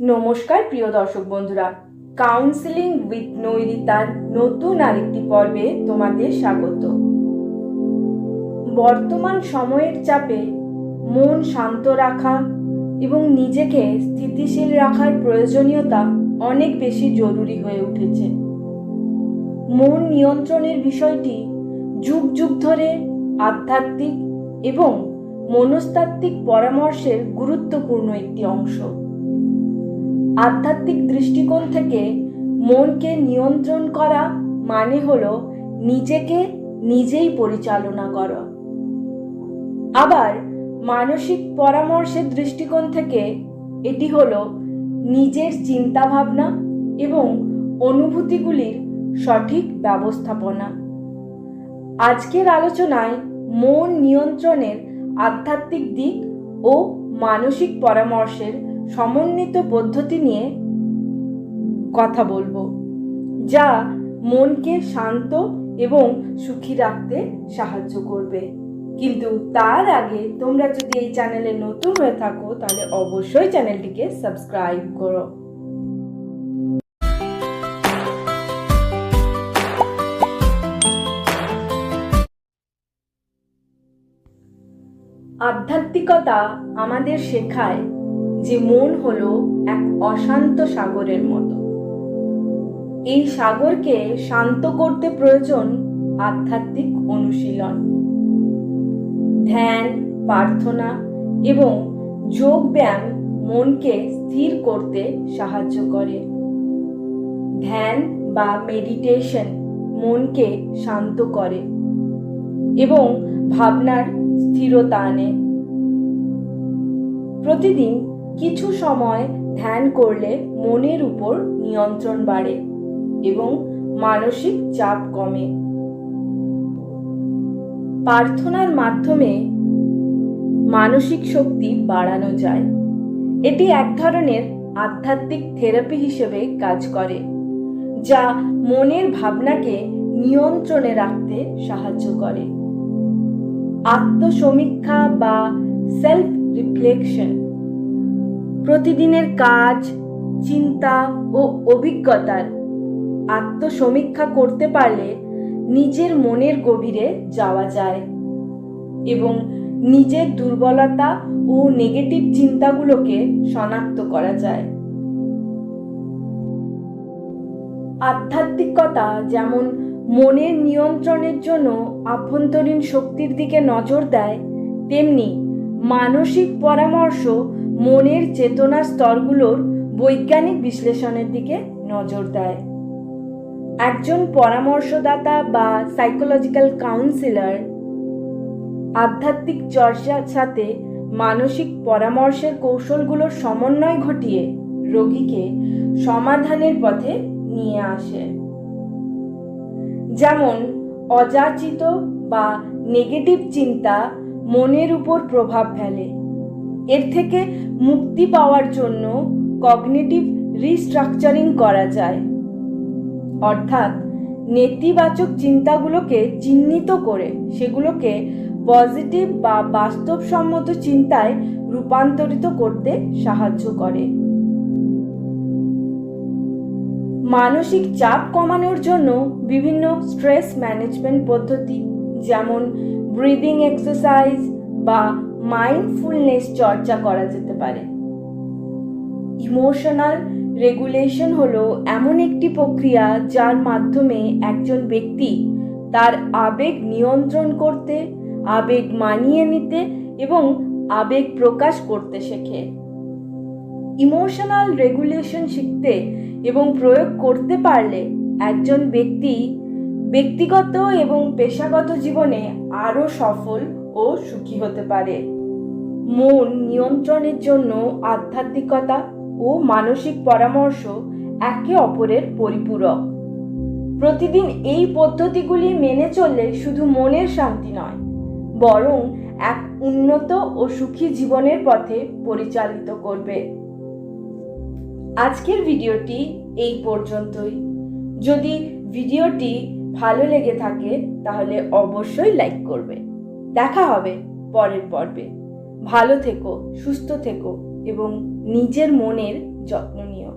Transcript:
নমস্কার, প্রিয় দর্শক বন্ধুরা। কাউন্সিলিং উইথ নৈরিতার নতুন আরেকটি পর্বে তোমাদের স্বাগত। বর্তমান সময়ের চাপে মন শান্ত রাখা এবং নিজেকে স্থিতিশীল রাখার প্রয়োজনীয়তা অনেক বেশি জরুরি হয়ে উঠেছে। মন নিয়ন্ত্রণের বিষয়টি যুগ যুগ ধরে আধ্যাত্মিক এবং মনস্তাত্ত্বিক পরামর্শের গুরুত্বপূর্ণ একটি অংশ। আধ্যাত্মিক দৃষ্টিকোণ থেকে মনকে নিয়ন্ত্রণ করা মানে হলো নিজেকে নিজেই পরিচালনা করা। আবার মানসিক পরামর্শের দৃষ্টিকোণ থেকে এটি হলো নিজের চিন্তাভাবনা এবং অনুভূতিগুলির সঠিক ব্যবস্থাপনা। আজকের আলোচনায় মন নিয়ন্ত্রণের আধ্যাত্মিক দিক ও মানসিক পরামর্শের সমন্বিত পদ্ধতি নিয়ে কথা বলব, যা মনকে শান্ত এবং সুখী রাখতে সাহায্য করবে। কিন্তু তার আগে তোমরা যদি এই চ্যানেলে নতুন হয়ে থাকো, তাহলে অবশ্যই চ্যানেলটিকে সাবস্ক্রাইব করো। আধ্যাত্মিকতা আমাদের শেখায় যে মন হলো এক অশান্ত সাগরের মতো। এই সাগরকে শান্ত করতে প্রয়োজন আধ্যাত্মিক অনুশীলন। ধ্যান, প্রার্থনা এবং যোগ ব্যায়াম মনকে স্থির করতে সাহায্য করে। ধ্যান বা মেডিটেশন মনকে শান্ত করে এবং ভাবনার স্থিরতা আনে। প্রতিদিন কিছু সময় ধ্যান করলে মনের উপর নিয়ন্ত্রণ বাড়ে এবং মানসিক চাপ কমে। প্রার্থনার মাধ্যমে মানসিক শক্তি বাড়ানো যায়। এটি এক ধরনের আধ্যাত্মিক থেরাপি হিসেবে কাজ করে, যা মনের ভাবনাকে নিয়ন্ত্রণে রাখতে সাহায্য করে। আত্মসমীক্ষা বা সেলফ রিফ্লেকশন প্রতিদিনের কাজ, চিন্তা ও অভিজ্ঞতার আত্মসমীক্ষা করতে পারলে নিজের মনের গভীরে যাওয়া যায় এবং নিজের দুর্বলতা ও নেগেটিভ চিন্তাগুলোকে শনাক্ত করা যায়। আধ্যাত্মিকতা যেমন মনের নিয়ন্ত্রণের জন্য আভ্যন্তরীণ শক্তির দিকে নজর দেয়, তেমনি মানসিক পরামর্শ মনের চেতনা স্তরগুলোর বৈজ্ঞানিক বিশ্লেষণের দিকে নজর দেয়। একজন পরামর্শদাতা বা সাইকোলজিক্যাল কাউন্সিলর আধ্যাত্মিক চর্চার সাথে মানসিক পরামর্শের কৌশলগুলোর সমন্বয় ঘটিয়ে রোগীকে সমাধানের পথে নিয়ে আসে। যেমন অযাচিত বা নেগেটিভ চিন্তা মনের উপর প্রভাব ফেলে। এর থেকে মুক্তি পাওয়ার জন্য কগনিটিভ রিস্ট্রাকচারিং করা যায়। অর্থাৎ নেতিবাচক চিন্তাগুলোকে চিহ্নিত করে সেগুলোকে পজিটিভ বা বাস্তবসম্মত চিন্তায় রূপান্তরিত করতে সাহায্য করে। মানসিক চাপ কমানোর জন্য বিভিন্ন স্ট্রেস ম্যানেজমেন্ট পদ্ধতি, যেমন ব্রিদিং এক্সারসাইজ বা মাইন্ডফুলনেস চর্চা করা যেতে পারে। ইমোশনাল রেগুলেশন হলো এমন একটি প্রক্রিয়া যার মাধ্যমে একজন ব্যক্তি তার আবেগ নিয়ন্ত্রণ করতে, আবেগ মানিয়ে নিতে এবং আবেগ প্রকাশ করতে শেখে। ইমোশনাল রেগুলেশন শিখতে এবং প্রয়োগ করতে পারলে একজন ব্যক্তি ব্যক্তিগত এবং পেশাগত জীবনে আরও সফল ও সুখী হতে পারে। মন নিয়ন্ত্রণের জন্য আধ্যাত্মিকতা ও মানসিক পরামর্শ একে অপরের পরিপূরক। প্রতিদিন এই পদ্ধতিগুলি মেনে চললে শুধু মনের শান্তি নয়, বরং এক উন্নত ও সুখী জীবনের পথে পরিচালিত করবে। আজকের ভিডিওটি এই পর্যন্তই। যদি ভিডিওটি ভালো লেগে থাকে, তাহলে অবশ্যই লাইক করবে। দেখা হবে পরের পর্বে। ভালো থেকো, সুস্থ থেকো, এবং নিজের মনের যত্ন নিও।